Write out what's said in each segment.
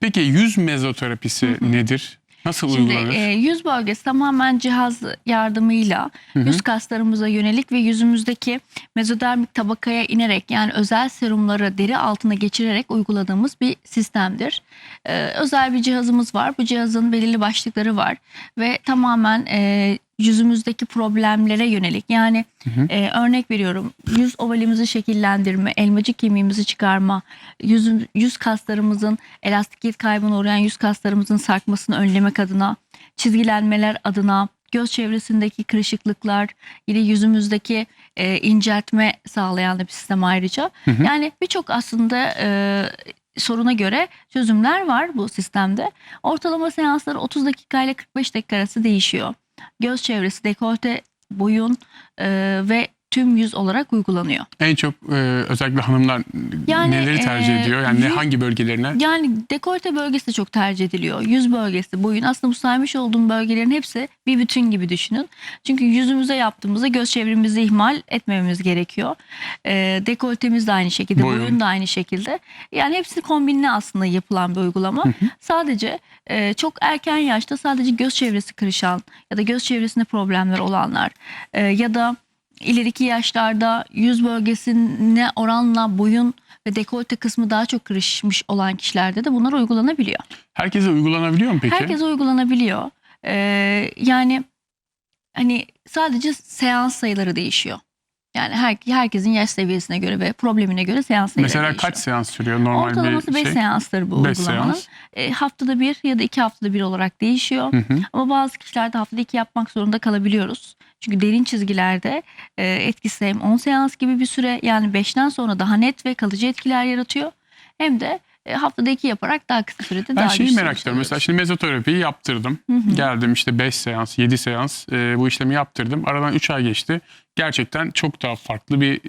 Peki yüz mezoterapisi nedir? Nasıl Şimdi uygulanır? e, yüz bölgesi tamamen cihaz yardımıyla yüz kaslarımıza yönelik ve yüzümüzdeki mezodermik tabakaya inerek yani özel serumları deri altına geçirerek uyguladığımız bir sistemdir. E, özel bir cihazımız var. Bu cihazın belirli başlıkları var ve tamamen e, yüzümüzdeki problemlere yönelik yani e, örnek veriyorum yüz ovalimizi şekillendirme, elmacık kemiğimizi çıkarma, yüzün, yüz kaslarımızın elastikiyet kaybına uğrayan yüz kaslarımızın sarkmasını önlemek adına, çizgilenmeler adına, göz çevresindeki kırışıklıklar, yine yüzümüzdeki e, inceltme sağlayan da bir sistem ayrıca. Yani birçok aslında e, soruna göre çözümler var bu sistemde. Ortalama seansları 30 dakika ile 45 dakika arası değişiyor. Göz çevresi, dekolte, boyun e, ve tüm yüz olarak uygulanıyor. En çok e, özellikle hanımlar Yani, neleri tercih e, ediyor? Yani yüz- hangi bölgelerine? Yani dekolte bölgesi de çok tercih ediliyor. Yüz bölgesi, boyun. Aslında bu saymış olduğum bölgelerin hepsi bir bütün gibi düşünün. Çünkü yüzümüze yaptığımızda göz çevremizi ihmal etmememiz gerekiyor. E, dekoltemiz de aynı şekilde, Boyun. boyun. da aynı şekilde. Yani hepsi kombinli aslında yapılan bir uygulama. Sadece e, çok erken yaşta sadece göz çevresi kırışan ya da göz çevresinde problemler olanlar e, ya da ileriki yaşlarda yüz bölgesine oranla boyun ve dekolte kısmı daha çok kırışmış olan kişilerde de bunlar uygulanabiliyor. Herkese uygulanabiliyor mu peki? Herkese uygulanabiliyor. Ee, yani hani sadece seans sayıları değişiyor. Yani her, herkesin yaş seviyesine göre ve problemine göre seans sayıları Mesela değişiyor. kaç seans sürüyor normal Ortalaması bir 5 şey? seanstır bu Beş uygulamanın. seans. E, haftada bir ya da iki haftada bir olarak değişiyor. Hı hı. Ama bazı kişilerde haftada iki yapmak zorunda kalabiliyoruz. Çünkü derin çizgilerde e, etkisi hem 10 seans gibi bir süre yani 5'ten sonra daha net ve kalıcı etkiler yaratıyor. Hem de e, haftada iki yaparak daha kısa sürede Ben daha şeyi merak ediyorum. Mesela şimdi mezoterapiyi yaptırdım. Hı hı. Geldim işte 5 seans, 7 seans e, bu işlemi yaptırdım. Aradan 3 ay geçti. Gerçekten çok daha farklı bir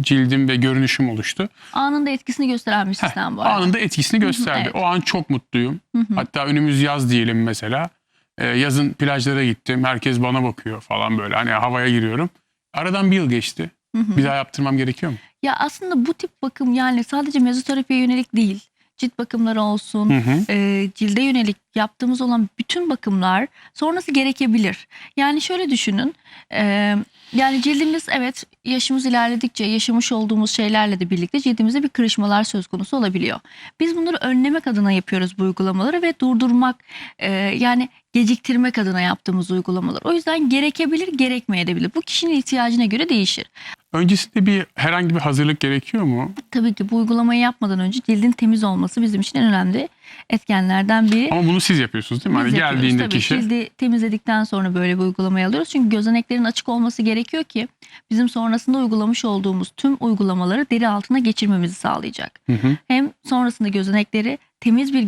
cildim ve görünüşüm oluştu. Anında etkisini gösteren bir Heh, sistem bu arada. anında etkisini gösterdi. evet. O an çok mutluyum. Hı hı. Hatta önümüz yaz diyelim mesela. E, yazın plajlara gittim. Herkes bana bakıyor falan böyle. Hani havaya giriyorum. Aradan bir yıl geçti. Hı hı. Bir daha yaptırmam gerekiyor mu? Ya aslında bu tip bakım yani sadece mezoterapiye yönelik değil. Cilt bakımları olsun, Hı hı. e, cilde yönelik yaptığımız olan bütün bakımlar sonrası gerekebilir. Yani şöyle düşünün. e, yani cildimiz evet yaşımız ilerledikçe yaşamış olduğumuz şeylerle de birlikte cildimizde bir kırışmalar söz konusu olabiliyor. Biz bunları önlemek adına yapıyoruz bu uygulamaları ve durdurmak e, yani geciktirmek adına yaptığımız uygulamalar. O yüzden gerekebilir gerekmeyebilir. Bu kişinin ihtiyacına göre değişir. Öncesinde bir herhangi bir hazırlık gerekiyor mu? Tabii ki bu uygulamayı yapmadan önce cildin temiz olması bizim için en önemli etkenlerden biri. Ama bunu siz yapıyorsunuz değil mi? Biz Hani geldiğinde Tabii kişi cildi temizledikten sonra böyle bir uygulamayı alıyoruz. Çünkü gözeneklerin açık olması gerekiyor ki bizim sonrasında uygulamış olduğumuz tüm uygulamaları deri altına geçirmemizi sağlayacak. Hı hı. Hem sonrasında gözenekleri temiz bir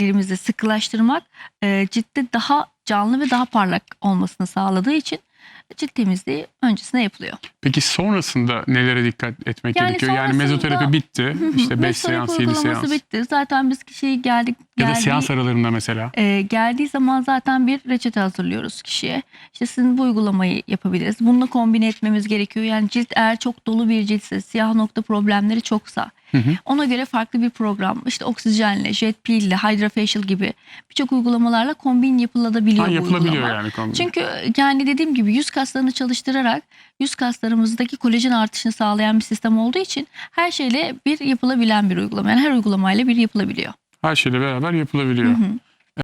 gözeneklerimizi sıkılaştırmak e, ciltte daha canlı ve daha parlak olmasını sağladığı için cilt temizliği öncesinde yapılıyor. Peki sonrasında nelere dikkat etmek Yani gerekiyor? Yani mezoterapi bitti. işte 5 Mesoterapi seans, 7 uygulaması seans. bitti. Zaten biz kişiyi geldik Ya da seans aralarında mesela. e, geldiği zaman zaten bir reçete hazırlıyoruz kişiye. İşte sizin bu uygulamayı yapabiliriz. Bununla kombine etmemiz gerekiyor. Yani cilt eğer çok dolu bir ciltse, siyah nokta problemleri çoksa Hı hı. ona göre farklı bir program işte oksijenle, jet pille, hydrofacial gibi birçok uygulamalarla kombin yapılabiliyor Ha, bu yapılabiliyor uygulama. yani kombin. Çünkü yani dediğim gibi yüz kaslarını çalıştırarak yüz kaslarımızdaki kolajen artışını sağlayan bir sistem olduğu için her şeyle bir yapılabilen bir uygulama. Yani her uygulamayla bir yapılabiliyor. Her şeyle beraber yapılabiliyor. Hı hı.